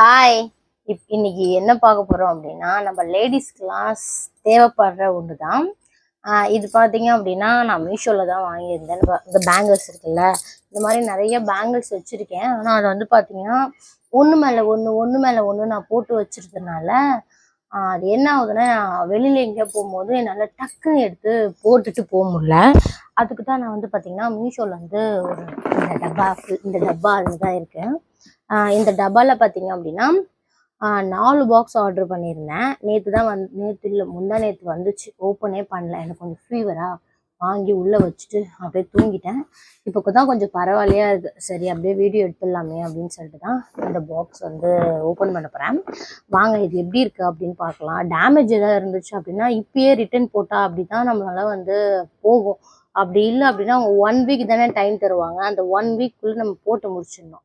Hi இப் இன்னைக்கு என்ன பார்க்க போகிறோம் அப்படின்னா நம்ம லேடிஸ்க்குலாம் தேவைப்படுற ஒன்று தான் இது பார்த்தீங்க அப்படின்னா நான் மீஷோவில் தான் வாங்கியிருந்தேன். இந்த- பேங்கிள்ஸ் இருக்குல்ல இந்த மாதிரி நிறைய பேங்கிள்ஸ் வச்சுருக்கேன். ஆனால் அது வந்து பார்த்தீங்கன்னா ஒன்று மேலே ஒன்று ஒன்று மேலே ஒன்று நான் போட்டு வச்சுருக்கனால அது என்ன ஆகுதுன்னா வெளியில் எங்கேயோ போகும்போது என்னால் டக்குன்னு எடுத்து போட்டுட்டு போக முடியல. அதுக்கு தான் நான் வந்து பார்த்தீங்கன்னா மீஷோவில் வந்து ஒரு இந்த டப்பா இந்த டப்பா அதில் தான் இருக்கேன். இந்த டப்பாவில் பார்த்தீங்க அப்படின்னா நாலு பாக்ஸ் ஆர்டர் பண்ணியிருந்தேன். நேற்று தான் வந்து நேற்று இல்லை முந்தா நேற்று வந்துச்சு. ஓப்பனே பண்ணல. எனக்கு கொஞ்சம் ஃபீவராக வாங்கி உள்ளே வச்சுட்டு அப்படியே தூங்கிட்டேன். இப்போ தான் கொஞ்சம் பரவாயில்லையா இருக்குது சரி அப்படியே வீடியோ எடுத்துடலாமே அப்படின்னு சொல்லிட்டு தான் இந்த பாக்ஸ் வந்து ஓப்பன் பண்ண போகிறேன் வாங்க இது எப்படி இருக்குது அப்படின்னு பார்க்கலாம். டேமேஜ் எதாவது இருந்துச்சு அப்படின்னா இப்பயே ரிட்டர்ன் போட்டால் அப்படி தான் நம்மளால வந்து போகும். அப்படி இல்லை அப்படின்னா அவங்க ஒன் வீக் தானே டைம் தருவாங்க. அந்த ஒன் வீக்குள்ளே நம்ம போட்டு முடிச்சிடணும்.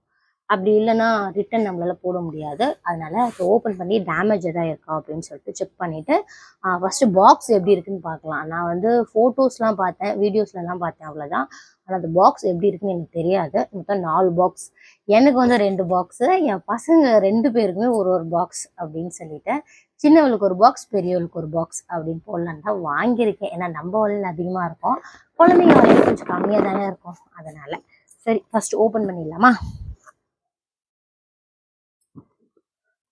அப்படி இல்லைன்னா ரிட்டன் நம்மளால் போட முடியாது. அதனால அதை ஓப்பன் பண்ணி டேமேஜ் எதாவது இருக்கா அப்படின்னு சொல்லிட்டு செக் பண்ணிவிட்டு ஃபஸ்ட்டு பாக்ஸ் எப்படி இருக்குன்னு பார்க்கலாம். நான் வந்து ஃபோட்டோஸ்லாம் பார்த்தேன் வீடியோஸ்லலாம் பார்த்தேன் அவ்வளோதான் ஆனால் அந்த பாக்ஸ் எப்படி இருக்குன்னு எனக்கு தெரியாது. மொத்தம் நாலு பாக்ஸ் எனக்கு வந்து ரெண்டு பாக்ஸு என் பசங்க ரெண்டு பேருக்குமே ஒரு ஒரு பாக்ஸ் அப்படின்னு சொல்லிட்டேன் சின்னவளுக்கு ஒரு பாக்ஸ் பெரியவளுக்கு ஒரு பாக்ஸ் அப்படின்னு போடலான்னு தான் வாங்கியிருக்கேன். ஏன்னா நம்ம வலையில் அதிகமாக இருக்கும். குழந்தைங்க வலையில் கொஞ்சம் கம்மியாக தானே இருக்கும். அதனால் சரி ஃபஸ்ட்டு ஓப்பன் பண்ணிடலாமா?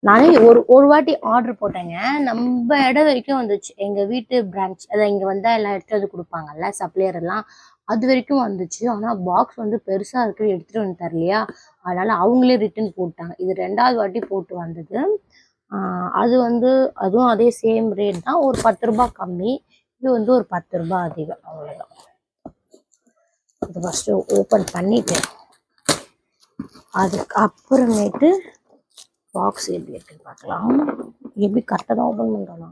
நானே ஒரு ஒரு வாட்டி ஆர்டர் போட்டேங்க. நம்ம இடம் வரைக்கும் வந்துச்சு. எங்க வீட்டு பிரான்ச் அதான் இங்க வந்தா எல்லாம் எடுத்து வந்து கொடுப்பாங்கல்ல சப்ளையர் எல்லாம். அது வரைக்கும் வந்துச்சு. ஆனா பாக்ஸ் வந்து பெருசா இருக்கு எடுத்துட்டு வந்து தரலையா? அதனால அவங்களே ரிட்டர்ன் போட்டாங்க. இது ரெண்டாவது வாட்டி போட்டு வந்தது. அது வந்து அதுவும் அதே சேம் ரேட் தான். ஒரு பத்து ரூபாய் கம்மி. இது வந்து ஒரு பத்து ரூபாய் அதிகம் அவ்வளோதான் இது ஃபர்ஸ்ட் ஓப்பன் பண்ணிட்டேன். அதுக்கு அப்புறமேட்டு பாக்ஸ் எப்படி இருக்குன்னு பார்க்கலாம். எப்படி கரெக்டாக தான் ஓப்பன் பண்ணுறோன்னா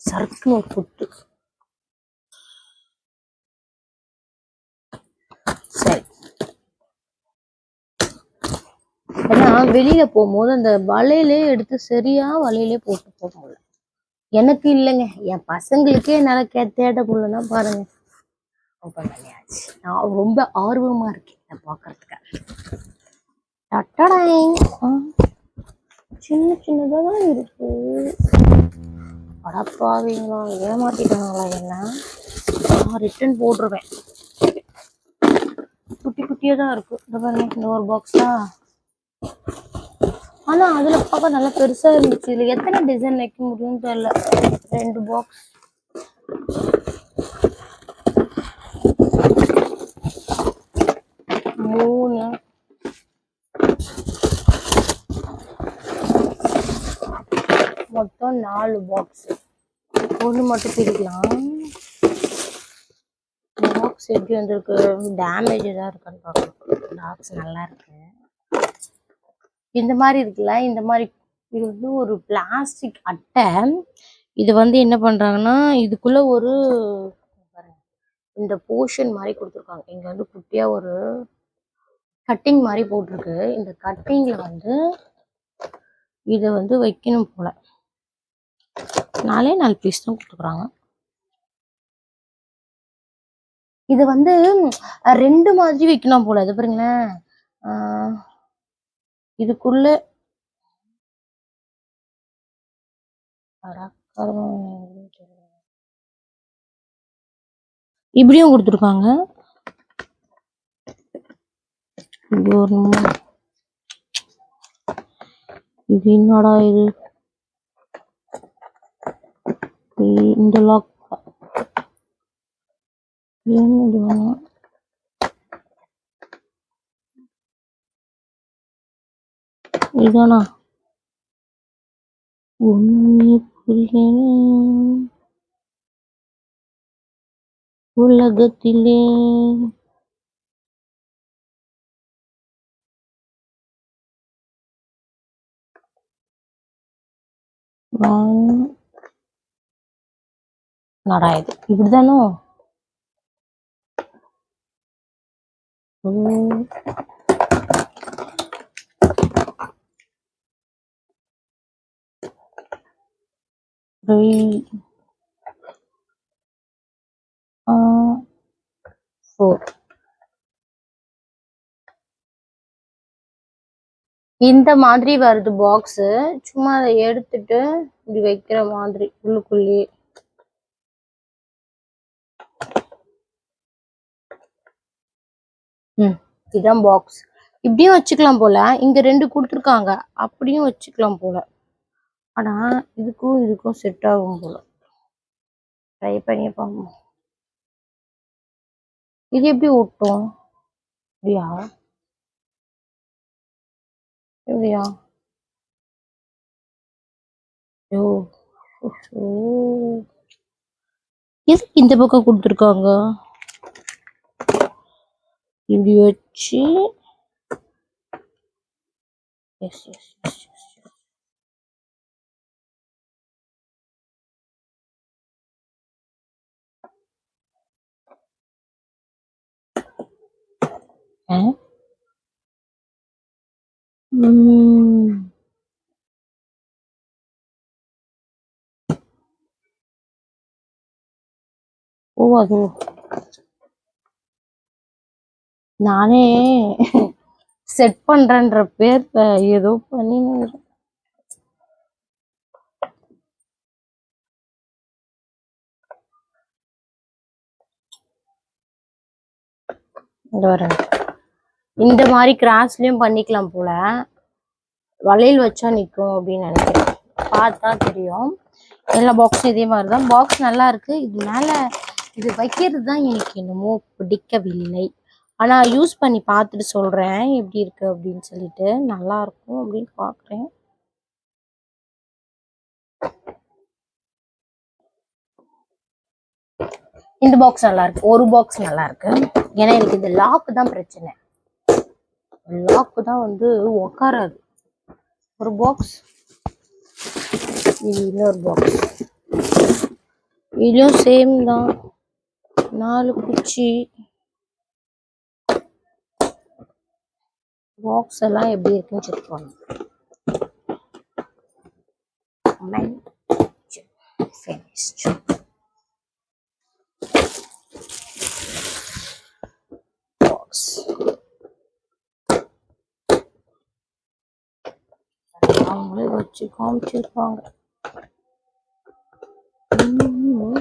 சறுக்குன்னு ஒரு புட்டு சரி. ஏன்னா வெளியில போகும்போது அந்த வலையிலே எடுத்து சரியா வலையிலே போட்டு போக முடியல. எனக்கு இல்லைங்க. என் பசங்களுக்கே என்னால் கே தேட முடியலன்னா பாருங்க. ஓப்பன் பண்ணியாச்சு நான் ரொம்ப ஆர்வமா இருக்கேன் இதை பார்க்கறதுக்கு டட்டடா சின்ன சின்னதாக தான் இருக்கு. அடப்பாவீங்களா ஏமாத்திட்டாங்களா என்ன? நான் ரிட்டர்ன் போட்டுருவேன். குட்டி குட்டியாக தான் இருக்கு. இந்த பாருங்க இந்த ஒரு பாக்ஸா ஆனா அதுல பார்க்க நல்லா பெருசா இருந்துச்சு. இதுல எத்தனை டிசைன் வைக்க முடியும்னு தெரியல. ரெண்டு பாக்ஸ் மூணு. மொத்தம் நாலு பாக்ஸ் ஒன்று மட்டும் பிரிக்கலாம். பாக்ஸ் எப்படி வந்திருக்கு? டேமேஜ் ஏதாவது இருக்கான்னு பார்க்கணும் பாக்ஸ் நல்லா இருக்கு. இந்த மாதிரி இருக்குல்ல இந்த மாதிரி இது வந்து ஒரு பிளாஸ்டிக் அட்டை. இது வந்து என்ன பண்ணுறாங்கன்னா இதுக்குள்ளே ஒரு இந்த போர்ஷன் மாதிரி கொடுத்துருக்காங்க. இங்கே வந்து குட்டியாக ஒரு கட்டிங் மாதிரி போட்டிருக்கு. இந்த கட்டிங்கில் வந்து இதை வந்து வைக்கணும் போல. நாலே நாலு பீஸ் தான் கொடுத்துக்குறாங்க இது வந்து ரெண்டு மாதிரி வைக்கணும் போல. இது பாருங்களேன். இதுக்குள்ள இப்படியும் கொடுத்துருக்காங்க. இது ஒரு இது என்னடா இது? இந்த லாக் ஏன்னு இது வேணும்? இதுதானா ஒண்ணுமே புரியல உலகத்திலே. வான் நடா இது? இப்படிதானோ? Three, uh, four. இந்த மாதிரி வருது பாக்ஸ் சும்மா அதை எடுத்துட்டு இப்படி வைக்கிற மாதிரி உள்ளுக்குள்ளேயே. ம் இதுதான் பாக்ஸ் இப்படியும் வச்சுக்கலாம் போல. இங்க ரெண்டு கொடுத்துருக்காங்க. அப்படியும் வச்சுக்கலாம் போல. ஆனா இதுக்கும் இதுக்கும் செட் ஆகும் போல. ட்ரை பண்ணி பார்ப்போம் இது எப்படி ஒட்டும்? இப்படியா? எப்படியா ஓ எதுக்கு இந்த பக்கம் கொடுத்துருக்காங்க? இப்படி வச்சு. எஸ் எஸ் எஸ் எஸ் ஓ அது. நானே செட் பண்றேன்ற பேர் ஏதோ பண்ணி இந்த வரேன் இந்த மாதிரி கிராஸ்லயும் பண்ணிக்கலாம் போல. வளையல் வச்சா நிற்கும் அப்படின்னு நினைக்கிறேன். பார்த்தா தெரியும். எல்லா பாக்ஸும் இதே மாதிரி தான். பாக்ஸ் நல்லா இருக்கு. இது மேலே இது வைக்கிறது தான் எனக்கு என்னமோ பிடிக்கவில்லை. ஆனால் யூஸ் பண்ணி பார்த்துட்டு சொல்கிறேன் எப்படி இருக்கு அப்படின்னு சொல்லிட்டு நல்லா இருக்கும் அப்படின்னு பார்க்குறேன். இந்த பாக்ஸ் நல்லா இருக்கு. ஒரு பாக்ஸ் நல்லா இருக்கு. ஏன்னா எனக்கு இந்த லாக்கு தான் பிரச்சனை. லாக்கு தான் வந்து உக்காராது. ஒரு பாக்ஸ் இது இன்னொரு பாக்ஸ் இதுலயும் சேம் தான். நாலு குச்சி. பாக்ஸ் எல்லாம் எப்படி இருக்குன்னு செக் பண்ணணும். அவங்களே வச்சு காமிச்சிருப்பாங்க உம்.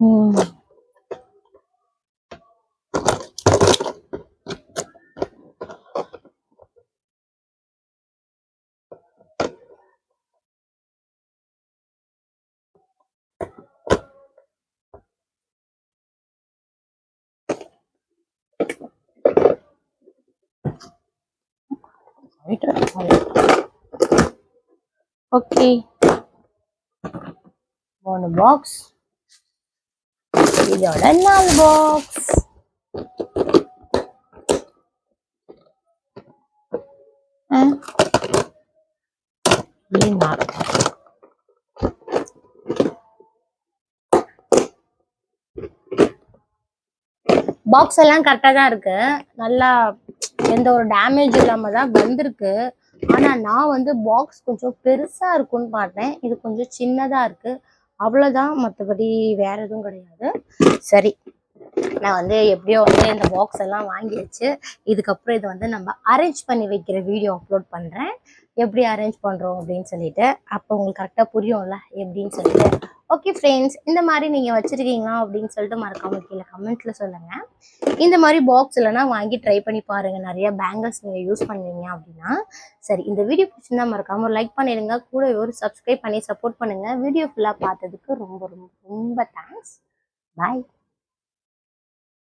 உம். ஓகே. மூணு பாக்ஸ் இதோட நாலு பாக்ஸ் நாலு பாக்ஸ் எல்லாம் கரெக்டாக தான் இருக்கு. நல்லா எந்த ஒரு டேமேஜ் இல்லாம தான் வந்திருக்கு. ஆனா நான் வந்து பாக்ஸ் கொஞ்சம் பெருசா இருக்கும்னு பார்த்தேன். இது கொஞ்சம் சின்னதா இருக்கு. அவ்வளோதான் மற்றபடி வேற எதுவும் கிடையாது. சரி. நான் வந்து எப்படியோ வந்து இந்த பாக்ஸ் எல்லாம் வாங்கியாச்சு. இதுக்கப்புறம் இதை வந்து நம்ம அரேஞ்ச் பண்ணி வைக்கிற வீடியோ அப்லோட் பண்றேன். எப்படி அரேஞ்ச் பண்றோம் அப்படின்னு சொல்லிட்டு. அப்போ உங்களுக்கு கரெக்டாக புரியும்ல? எப்படின்னு சொல்லிட்டு. ஓகே ஃப்ரெண்ட்ஸ் இந்த மாதிரி நீங்கள் வச்சுருக்கீங்களா அப்படின்னு சொல்லிட்டு மறக்காம கீழே கமெண்ட்ல சொல்லுங்கள் இந்த மாதிரி பாக்ஸ் இல்லைனா வாங்கி ட்ரை பண்ணி பாருங்கள் நிறைய பேங்கிள்ஸ் நீங்கள் யூஸ் பண்ணுவீங்க அப்படின்னா. சரி இந்த வீடியோ பிடிச்சிருந்தா மறக்காம ஒரு லைக் பண்ணிடுங்க. கூட ஒரு சப்ஸ்கிரைப் பண்ணி சப்போர்ட் பண்ணுங்கள் வீடியோ ஃபுல்லாக பார்த்ததுக்கு ரொம்ப ரொம்ப ரொம்ப தேங்க்ஸ் பாய்